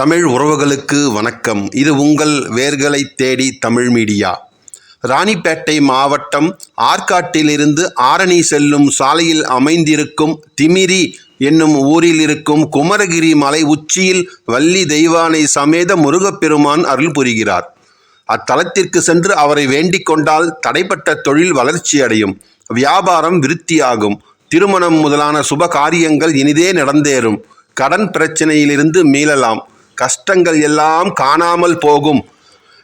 தமிழ் உறவுகளுக்கு வணக்கம். இது உங்கள் வேர்களை தேடி தமிழ் மீடியா. ராணிப்பேட்டை மாவட்டம் ஆற்காட்டிலிருந்து ஆரணி செல்லும் சாலையில் அமைந்திருக்கும் திமிரி என்னும் ஊரில் இருக்கும் குமரகிரி மலை உச்சியில் வள்ளி தெய்வானை சமேத முருகப்பெருமான் அருள் புரிகிறார். அத்தலத்திற்கு சென்று அவரை வேண்டிக் கொண்டால் தடைப்பட்ட தொழில் வளர்ச்சியடையும் வியாபாரம் விருத்தியாகும். திருமணம் முதலான சுப காரியங்கள் இனிதே நடந்தேறும். கடன் பிரச்சனையிலிருந்து மீளலாம். கஷ்டங்கள் எல்லாம் காணாமல் போகும்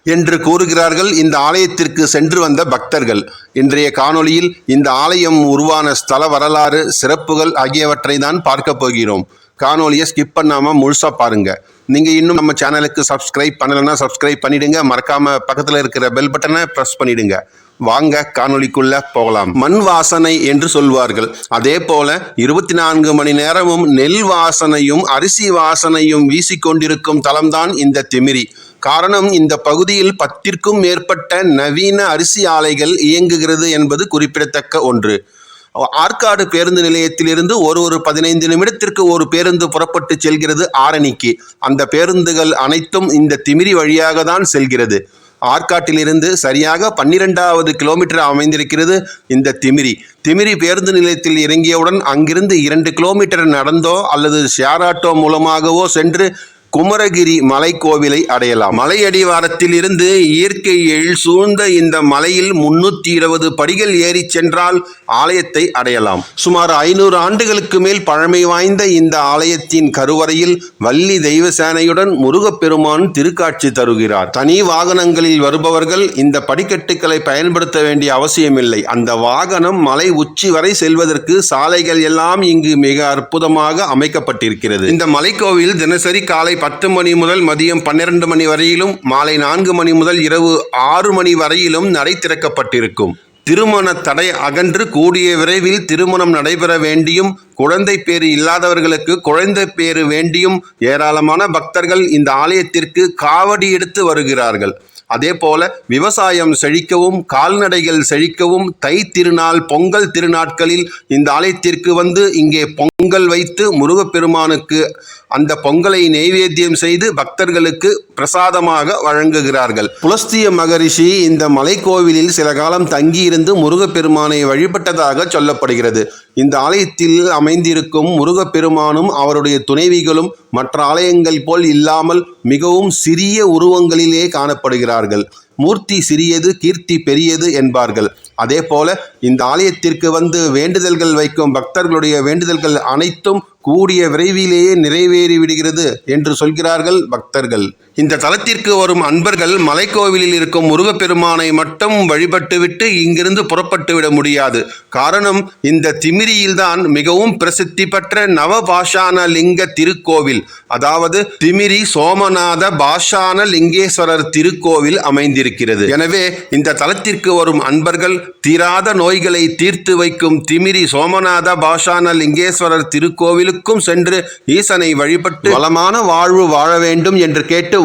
என்று கூறுகிறார்கள் இந்த ஆலயத்திற்கு சென்று வந்த பக்தர்கள். இன்றைய காணொளியில் இந்த ஆலயம் உருவான ஸ்தல வரலாறு சிறப்புகள் ஆகியவற்றை தான் பார்க்க போகிறோம். காணொலியை ஸ்கிப் பண்ணாமல் முழுசாக பாருங்கள் நீங்கள் இன்னும் நம்ம சேனலுக்கு சப்ஸ்கிரைப் பண்ணலைன்னா சப்ஸ்கிரைப் பண்ணிடுங்க. மறக்காம பக்கத்தில் இருக்கிற பெல் பட்டனை ப்ரெஸ் பண்ணிடுங்க. வாங்க காணொலிக்குள்ள போகலாம். மண் வாசனை என்று சொல்வார்கள். அதே போல இருபத்தி நான்கு மணி நேரமும் நெல் வாசனையும் அரிசி வாசனையும் வீசிக்கொண்டிருக்கும் தலம்தான் இந்த திமிரி. காரணம் இந்த பகுதியில் பத்திற்கும் மேற்பட்ட நவீன அரிசி ஆலைகள் இயங்குகிறது என்பது குறிப்பிடத்தக்க ஒன்று. ஆற்காடு பேருந்து நிலையத்திலிருந்து ஒரு ஒரு பதினைந்து நிமிடத்திற்கு ஒரு பேருந்து புறப்பட்டு செல்கிறது ஆரணிக்கு. அந்த பேருந்துகள் அனைத்தும் இந்த திமிரி வழியாக தான் செல்கிறது. ஆற்காட்டிலிருந்து சரியாக பன்னிரெண்டாவது கிலோமீட்டர் அமைந்திருக்கிறது இந்த திமிரி. திமிரி பேருந்து நிலையத்தில் இறங்கியவுடன் அங்கிருந்து இரண்டு கிலோமீட்டர் நடந்தோ அல்லது ஷேர் ஆட்டோ மூலமாகவோ சென்று குமரகிரி மலைக்கோவிலை அடையலாம். மலை அடிவாரத்தில் இருந்து இயற்கை எழில் சூழ்ந்த இந்த மலையில் முன்னூத்தி இருபது படிகள் ஏறி சென்றால் ஆலயத்தை அடையலாம். சுமார் ஐநூறு ஆண்டுகளுக்கு மேல் பழமை வாய்ந்த இந்த ஆலயத்தின் கருவறையில் வள்ளி தெய்வசேனையுடன் முருகப்பெருமான் திருக்காட்சி தருகிறார். தனி வாகனங்களில் வருபவர்கள் இந்த படிக்கட்டுகளை பயன்படுத்த வேண்டிய அவசியமில்லை. அந்த வாகனம் மலை உச்சி வரை செல்வதற்கு சாலைகள் எல்லாம் இங்கு மிக அற்புதமாக அமைக்கப்பட்டிருக்கிறது. இந்த மலைக்கோவில் தினசரி காலை பத்து மணி முதல் மதியம் பன்னிரண்டு மணி வரையிலும் மாலை நான்கு மணி முதல் இரவு ஆறு மணி வரையிலும் நடை திறக்கப்பட்டிருக்கும். திருமண தடை அகன்று கூடிய விரைவில் திருமணம் நடைபெற வேண்டியும் குழந்தை பேறு இல்லாதவர்களுக்கு குழந்தை பேறு வேண்டியும் ஏராளமான பக்தர்கள் இந்த ஆலயத்திற்கு காவடி எடுத்து வருகிறார்கள். அதே போல விவசாயம் செழிக்கவும் கால்நடைகள் செழிக்கவும் தை திருநாள் பொங்கல் திருநாட்களில் இந்த ஆலயத்திற்கு வந்து இங்கே பொங்கல் வைத்து முருகப்பெருமானுக்கு அந்த பொங்கலை நெய்வேத்தியம் செய்து பக்தர்களுக்கு பிரசாதமாக வழங்குகிறார்கள். புலஸ்திய மகரிஷி இந்த மலைக்கோவிலில் சில காலம் தங்கியிருந்து முருகப்பெருமானை வழிபட்டதாக சொல்லப்படுகிறது. இந்த ஆலயத்தில் அமைந்திருக்கும் முருகப்பெருமானும் அவருடைய துணைவிகளும் மற்ற ஆலயங்கள் போல் இல்லாமல் மிகவும் சிறிய உருவங்களிலே காணப்படுகிறார்கள். மூர்த்தி சிறியது கீர்த்தி பெரியது என்பார்கள். அதே போல இந்த ஆலயத்திற்கு வந்து வேண்டுதல்கள் வைக்கும் பக்தர்களுடைய வேண்டுதல்கள் அனைத்தும் கூடிய விரைவிலேயே நிறைவேறி விடுகிறது என்று சொல்கிறார்கள் பக்தர்கள். இந்த தலத்திற்கு வரும் அன்பர்கள் மலைக்கோவிலில் இருக்கும் முருகப்பெருமானை மட்டும் வழிபட்டுவிட்டு இங்கிருந்து புறப்பட்டு விட முடியாது. காரணம் இந்த திமிரியில்தான் மிகவும் பிரசித்தி பெற்ற நவபாஷான லிங்க திருக்கோவில். அதாவது திமிரி சோமநாத பாஷான லிங்கேஸ்வரர் திருக்கோவில் அமைந்திருக்கிறது. எனவே இந்த தலத்திற்கு வரும் அன்பர்கள் தீராத நோய்களை தீர்த்து வைக்கும் திமிரி சோமநாத பாஷான லிங்கேஸ்வரர் திருக்கோவிலுக்கும் சென்று ஈசனை வழிபட்டு வளமான வாழ்வு வாழ வேண்டும் என்று கேட்டு